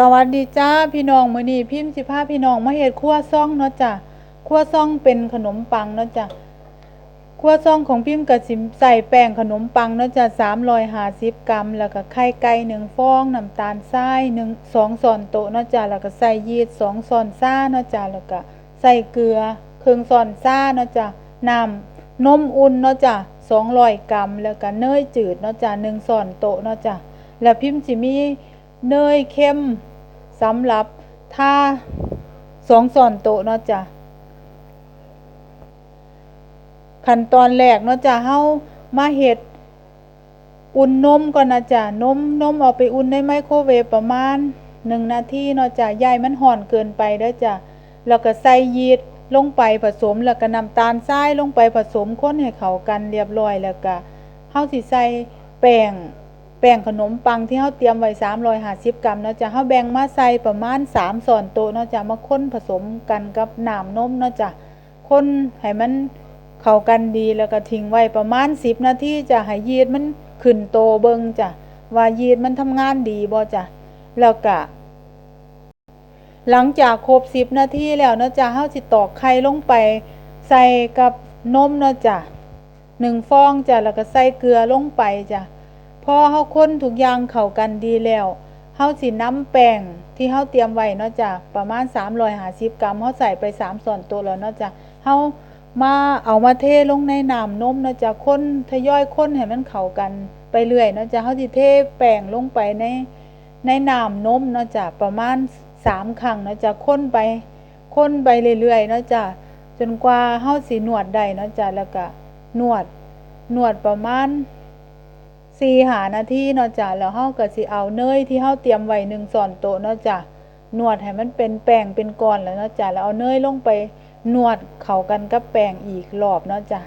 สวัสดีจ้าพี่น้องมือนี้พิมพ์สิพาพี่น้องมาเฮ็ดครัวซ่องเนาะจ้ะครัวซ่องเป็นขนมปังเนาะจ้ะครัวซ่องของพิมพ์ก็สิมใส่แป้งขนมปังเนาะจ้ะ350กรัม แล้วก็ไข่ไก่1ฟองน้ำตาลทราย1 2ช้อนโต๊ะเนาะจ้ะแล้วก็ใส่ยีสต์2ช้อนชาเนาะจ้ะแล้วก็ใส่เกลือเครึ่งช้อนชาเนาะจ้ะน้ำนมอุ่นเนาะจ้ะ200กรัม แล้วก็เนยจืดเนาะจ้ะ1ช้อนโต๊ะเนาะจ้ะแล้วพิมพ์สิมี เนยเค็มสำหรับถ้าสองส่อนโตเนาะจ้ะขั้นตอนแรกเนาะจ้ะเฮามาเฮ็ดอุ่นนมก่อนนะจ้ะนมนมเอาไปอุ่นในไมโครเวฟประมาณ1นาทีเนาะจ้ะอย่าให้มันร้อนเกินไปเด้อจ้ะแล้วก็ใส่ยีสต์ลงไปผสมแล้วก็น้ำตาลทรายลงไปผสมคนให้เข้ากันเรียบร้อยแล้วก็เฮาสิใส่แป้ง แป้งขนมปังที่เฮาเตรียมไว้350 กรัมเนาะจ้ะเฮาแบ่งมาใส่ประมาณ3ช้อนโต๊ะเนาะจ้ะมาค้นผสมกันกับน้ำนมเนาะจ้ะคนให้มันเข้ากันดีแล้วก็ทิ้งไว้ประมาณ 10 นาทีจ้ะให้ยีสต์มันขึ้นโตเบิ่งจ้ะว่ายีสต์มันทำงานดีบ่จ้ะแล้วก็หลังจากครบ 10 นาทีแล้วเนาะจ้ะเฮาสิตอกไข่ลงไปใส่กับนมเนาะจ้ะ1ฟองจ้ะแล้วก็ใส่เกลือลงไปจ้ะ พอเฮาคนทุกอย่างเข้ากันดีแล้วเฮาสินำแป้งที่เฮาเตรียมไว้เนาะจ้ะประมาณ 350 กรัมเฮาใส่ไป3ช้อนโต๊ะแล้วเนาะจ้ะเฮามาเอามาเทลงในน้ำนมเนาะจ้ะคนทยอยคนให้มันเข้ากันไปเรื่อยเนาะจ้ะเฮาสิเทแป้งลงไปในในน้ำนมเนาะจ้ะประมาณ 3 ครั้งเนาะจ้ะคนไปคนไปเรื่อยๆเนาะจ้ะจนกว่าเฮาสินวดได้เนาะจ้ะแล้วก็นวดนวดประมาณ สี่หานาทีเนาะจ้ะแล้วเฮาก็สิเอาเนยที่เฮาเตรียมไว้1ช้อนโตเนาะจ้ะนวดให้มันเป็นแป้งเป็นก้อนแล้วเนาะจ้ะแล้วเอาเนยลงไปนวดเข้ากันกับแป้งอีกรอบเนาะจ้ะ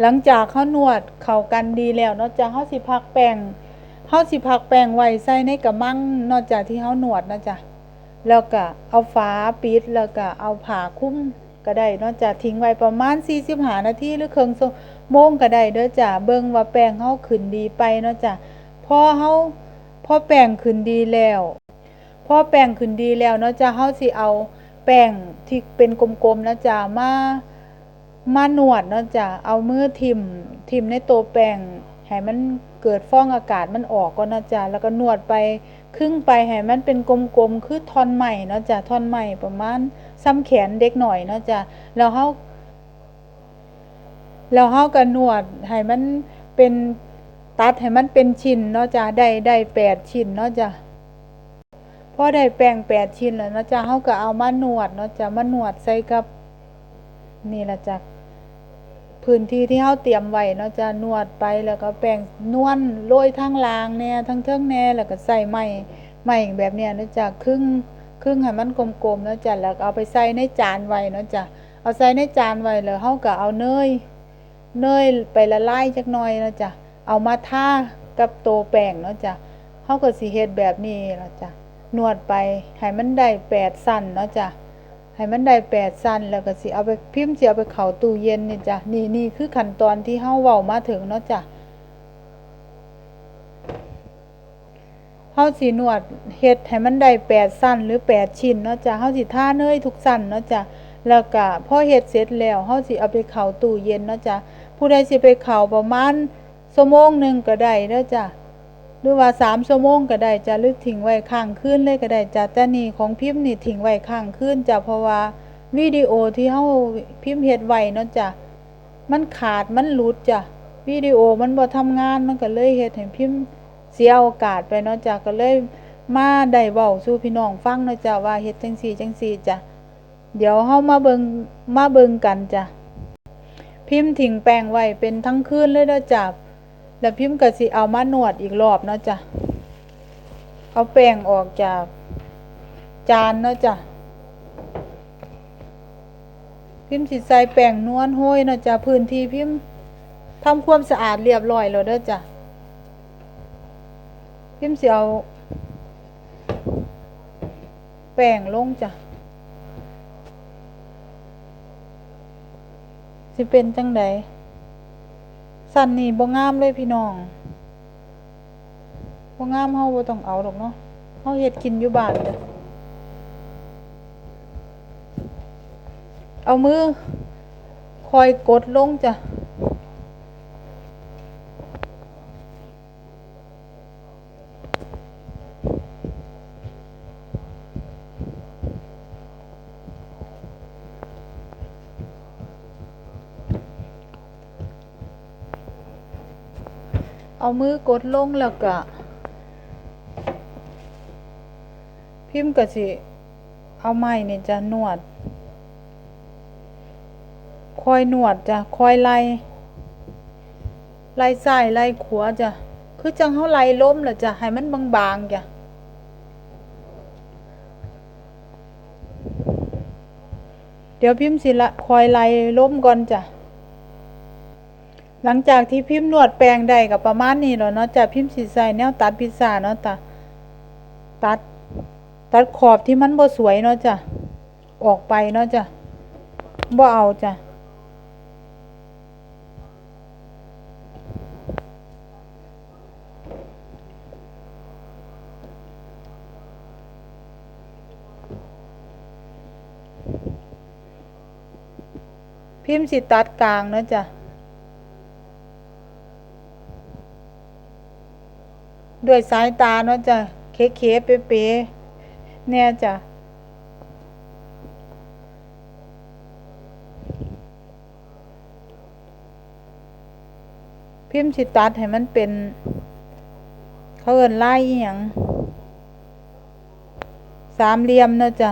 หลังจากเฮานวดเข้ากันดีแล้วเนาะจ้ะเฮาสิพักแป้งเฮาสิพักแป้งไว้ใส่ในกระมังเนาะจ้ะที่เฮานวดเนาะจ้ะแล้วก็เอาฝาปิดแล้วก็เอาผ้าคลุมก็ได้เนาะจ้ะทิ้งไว้ประมาณ45นาทีหรือครึ่งชั่วโมง โมงก็ได้เด้อจ้ะเบิ่งว่าแป้งเฮาขึ้นดีไปเนาะจ้ะพอเฮาพอแป้งขึ้นดีแล้วพอแป้งขึ้นดีแล้วเนาะจ้ะเฮาสิเอาแป้งที่เป็นกลมๆนะจ้ะมามานวดเนาะจ้ะเอามือทิ่มทิ่มในตัวแป้งให้มันเกิดฟองอากาศมันออกก่อนนะจ้ะแล้วก็นวดไปครึ่งไปให้มันเป็นกลมๆคือท่อนใหม่เนาะจ้ะท่อนใหม่ประมาณซ้ำแขนเด็กหน่อยเนาะจ้ะแล้วเฮา แล้วเฮาก็นวดให้มันเป็นตัดให้มันเป็นชิ้นเนาะจ้ะได้ได้แปดชิ้นเนาะจ้ะพอได้แป้งแปดชิ้นแล้วเนาะจ้ะเฮาก็เอามานวดเนาะจ้ะมานวดใส่กับนี่ละจ้ะพื้นที่ที่เฮาเตรียมไว้เนาะจ้ะนวดไปแล้วก็แป้งนวลโรยทั้งลางแน่ทั้งเทิงแน่แล้วก็ใส่ไม้ไม้แบบเนี้ยเนาะจ้ะครึ่งครึ่งให้มันกลมๆเนาะจ้ะแล้วเอาไปใส่ในจานไว้เนาะจ้ะเอาใส่ในจานไว้แล้วเฮาก็เอาเนย เนยไปละลายจักหน่อยเนาะจ้ะเอามาทากับโตแป้งเนาะจ้ะเฮาก็สิเฮ็ดแบบนี้เนาะจ้ะนวดไปให้มันได้8สั้นเนาะจ้ะให้มันได้8สั้นแล้วก็สิเอาไปพิมพ์สิเอาไปเข้าตู้เย็นนี่จ้ะนี่นี่คือขั้นตอนที่เฮาเว้ามาถึงเนาะจ้ะเฮาสินวดเฮ็ดให้มันได้8สั้นหรือ8ชิ้นเนาะจ้ะเฮาสิทาเนยทุกสั้นเนาะจ้ะแล้วก็พอเฮ็ดเสร็จแล้วเฮาสิเอาไปเข้าตู้เย็นเนาะจ้ะ ผู้ใดสิไปเข้าประมาณชั่วโมงหนึ่งก็ได้เด้จ้ะหรือว่า3ชั่วโมงก็ได้จะหรือทิ้งไว้ค้างคืนเลยก็ได้จ้ะแต่นี่ของพิมพ์นี่ทิ้งไว้ค้างคืนจ้ะเพราะว่าวิดีโอที่เฮาพิมพ์เฮ็ดไว้เนาะจ้ะมันขาดมันหลุดจ้ะวิดีโอมันบ่ทำงานมันก็เลยเฮ็ดให้พิมพ์เสียโอกาสไปเนาะจ้ะก็เลยมาได้เว้าสู่พี่น้องฟังเนาะจ้ะว่าเฮ็ดจังซี่จังซี่จ้ะเดี๋ยวเฮามาเบิงมาเบิงกันจ้ะ พิมพ์ทิ้งแป้งไว้เป็นทั้งคืนเลยเด้จ้ะแล้วพิมพ์ก็สิเอามานวดอีกรอบเนาะจ้ะ เอาแป้งออกจากจานเนาะจ้ะ พิมพ์สิใส่แป้งนวลห้อยเนาะจ้ะพื้นที่พิมพ์ทำความสะอาดเรียบร้อยแล้วเด้อจ้ะ พิมพ์สิเอาแป้งลงจ้ะ สิเป็นจังใดสันนี่บ่งามเลยพี่น้องบ่งามเฮาบ่ต้องเอาหรอกเนาะเฮาเฮ็ดกินอยู่บ้านจ้ะเอามือคอยกดลงจ้ะ เอามือกดลงแล้วก็ พิมพ์ก็สิเอาไม้นี่จะนวด คอยนวดจะคอยไล่ไล่ซ้ายไล่ขัวจะคือจังเฮาไล่ล้มล่ะจะให้มันบางๆจ้ะเดี๋ยวพิมพ์สิละคอยไล่ล้มก่อนจ้ะ หลังจากที่พิมพ์นวดแปรงได้ก็ประมาณนี้แล้วเนาะจ้ะพิมพ์สิใส่แนวตัดพิซซ่าเนาะจ้ะตัด ตัดขอบที่มันบ่สวยเนาะจ้ะออกไปเนาะจ้ะบ่เอาจ้ะพิมพ์สิตัดกลางเนาะจ้ะ ด้วยสายตาเนาะจ้ะเคเคเป๊ะเป๊ะๆเนี่ยจ้ะพิมพ์สิตัดให้มันเป็น เขาเอิ้นลายอีหยังสามเหลี่ยมเนาะจ้ะ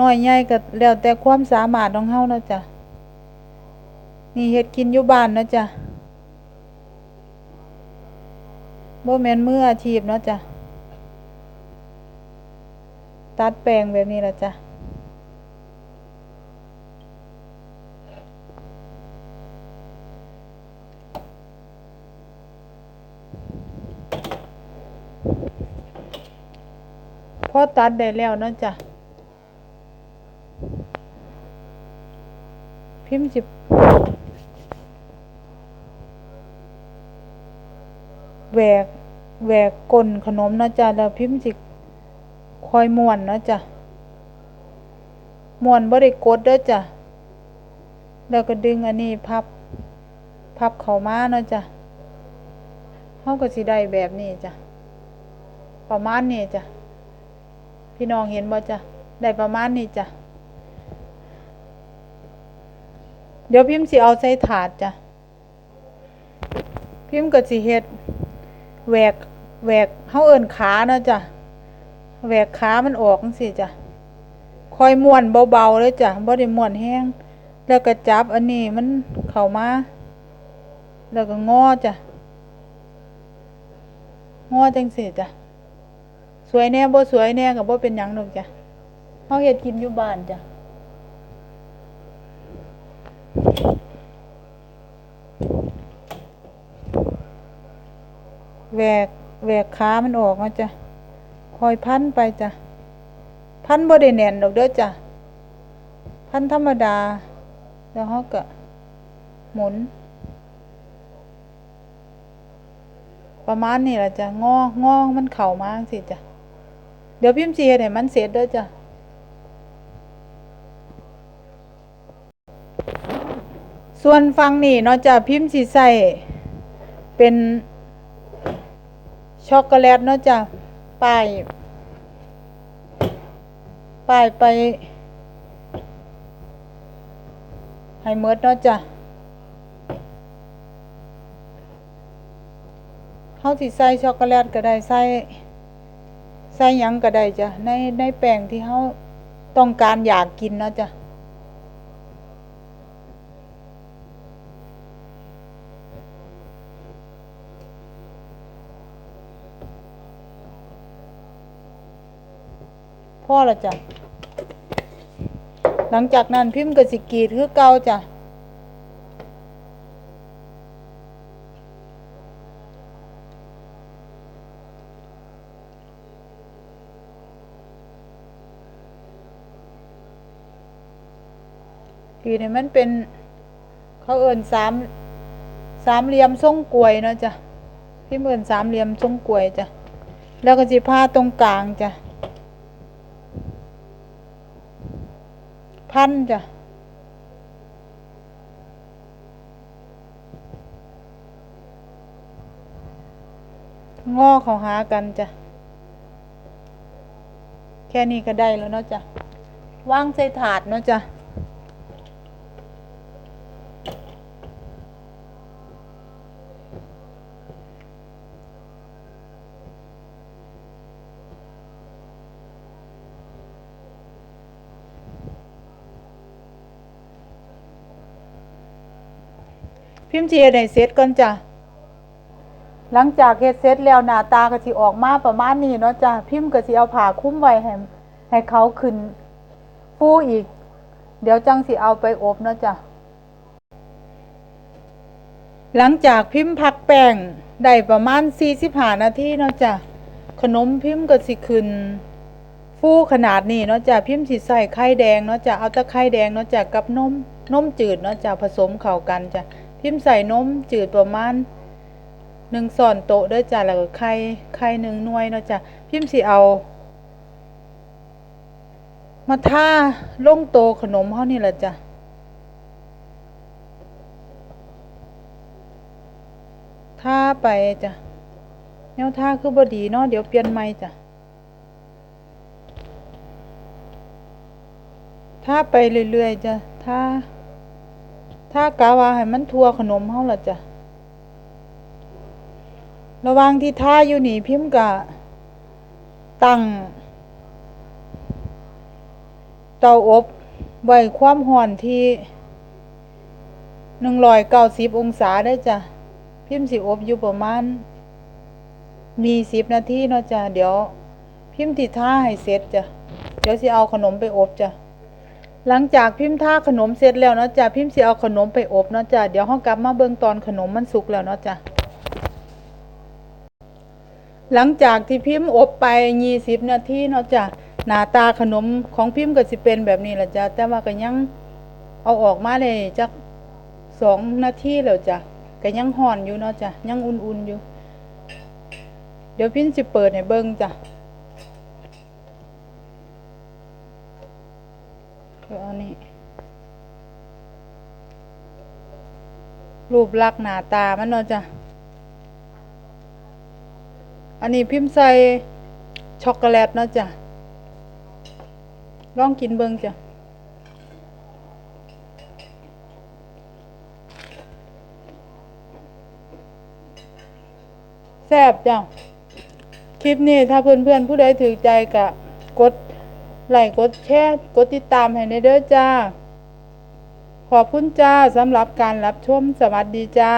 น้อยใหญ่ก็แล้วแต่ความสามารถของเฮาเนาะจ้ะนี่เฮ็ดกินอยู่บ้านเนาะจ้ะ บ่แม่นมืออาชีพเนาะจ้ะ ตัดแปลงแบบนี้ละจ้ะ พอตัดได้แล้วเนาะจ้ะ พิมพ์สิแหวก แหวกก้นขนมเนาะจ้ะแล้วพิมพ์สิคอยม้วนเนาะจ้ะม้วนบ่ได้กดเด้อจ้ะแล้วก็ดึงอันนี้พับพับเข้ามาเนาะจ้ะเฮาก็สิได้แบบนี้จ้ะประมาณนี้จ้ะพี่น้องเห็นบ่จ้ะได้ประมาณนี้จ้ะเดี๋ยวพิมพ์สิเอาใส่ถาดจ้ะพิมพ์ก็สิเฮ็ด แหวกแหวกเฮาเอิ้นขาเนาะจ้ะแหวกขามันออกจังซี่จ้ะคอยม้วนเบาๆเลยจ้ะบ่ได้ม้วนแห้งแล้วก็จับอันนี้มันเข้ามา แล้วก็งอจ้ะงอจังซี่จ้ะสวยแน่บ่สวยแน่ก็บ่เป็นหยังดอกจ้ะเฮาเฮ็ดกินอยู่บ้านจ้ะ แหวกแหวกขามันออกมาจ้ะคอยพันไปจ้ะพันบ่ได้แน่นดอกเด้อจ้ะพันธรรมดา แล้วเฮาก็หมุน ประมาณนี้ล่ะจ้ะงองอมันเข้ามาจังซี่จ้ะเดี๋ยวพิมพ์สิเฮ็ดให้มันเสร็จเด้อจ้ะส่วนฝั่งนี้เนาะจ้ะพิมพ์สิใส่เป็น ช็อกโกแลตเนาะจ้ะป้ายป้ายไป ให้เมดเนาะจ้ะเฮาสิใส่ช็อกโกแลตก็ได้ใส่ใส่ยังก็ได้จ้ะในในแป้งที่เฮาต้องการอยากกินเนาะจ้ะ พ่อละจ้ะ หลังจากนั้นพิมพ์กสิกีดคือเก่าจ้ะกีดให้มันเป็นเขาเอิ้นสามสามเหลี่ยมทรงกลวยเนาะจ้ะพิมพ์เอิ้นสามเหลี่ยมทรงกลวยจ้ะแล้วก็สิพาตรงกลางจ้ะ พันจ้ะงอเขาหากันจ้ะ แค่นี้ก็ได้แล้วเนาะจ้ะวางใส่ถาดเนาะจ้ะ พิมพ์จีเฮ็ดให้เสร็จก่อนจ้ะหลังจากเฮ็ดเสร็จแล้วหน้าตาก็สิออกมาประมาณนี้เนาะจ้ะพิมพ์ก็สิเอาผ้าคลุมไว้ให้ให้เขาขึ้นฟูอีก เดี๋ยวจังสิเอาไปอบเนาะจ้ะหลังจากพิมพ์พักแป้งได้ประมาณ45นาทีเนาะจ้ะขนมพิมพ์ก็สิขึ้นฟูขนาดนี้เนาะจ้ะพิมพ์สิใส่ไข่แดงเนาะจ้ะเอาต่ไข่แดงเนาะจ้ะกับนมนมจืดเนาะจ้ะผสมเข้ากันจ้ะ พิมพ์ใส่นมจืดประมาณหนึ่งส่อนโต๊ะเด้อจ้ะแล้วก็ไข่ไข่หนึ่งหน่วยเนาะจ้ะพิมพ์สิเอา มาท่าลงโตขนมเฮานี่แหละจ้ะท่าไปจ้ะแนวท่าคือบ่ดีเนาะเดี๋ยวเปลี่ยนใหม่จ้ะถ้าไปเรื่อยๆจ้ะถ้า ถ้ากะว่าให้มันทั่วขนมเฮาล่ะจ้ะระว่างที่ท่าอยู่นี่พิมพ์กะตั้งเตาอบไว้ความร้อนที่หนึ่งร้อยเก้าสิบองศาได้จ้ะ พิมพ์สิอบอยู่ประมาณ มีสิบนาทีเนาะจ้ะ เดี๋ยว พิมพ์ติท่าให้เสร็จจ้ะ เดี๋ยวสิเอาขนมไปอบจ้ะ หลังจากพิมพ์ท่าขนมเสร็จแล้วเนาะจ้ะพิมพ์สิเอาขนมไปอบเนาะจ้ะเดี๋ยวเฮากลับมาเบิ่งตอนขนมมันสุกแล้วเนาะจ้ะหลังจากที่พิมพ์อบไป20นาทีเนาะจ้ะหน้าตาขนมของพิมพ์ก็สิเป็นแบบนี้แหละจ้ะแต่ว่าก็ยังเอาออกมาได้จักสองนาทีแล้วจ้ะก็ยังร้อนอยู่เนาะจ้ะยังอุ่นๆอยู่ เดี๋ยวพิมพ์สิเปิดให้เบิ่งจ้ะ เอานี่รูปลักษณ์หน้าตามันเนาะจ้ะ อันนี้พิมพ์ใส่ช็อกโกแลตเนาะจ้ะ ลองกินเบิ่งจ้ะแซ่บจ้ะ คลิปนี้ถ้าเพื่อนๆผู้ใดถือใจกะกด ไลค์กดแชร์กดติดตามให้ในเด้อจ้า ขอบคุณจ้าสำหรับการรับชมสวัสดีจ้า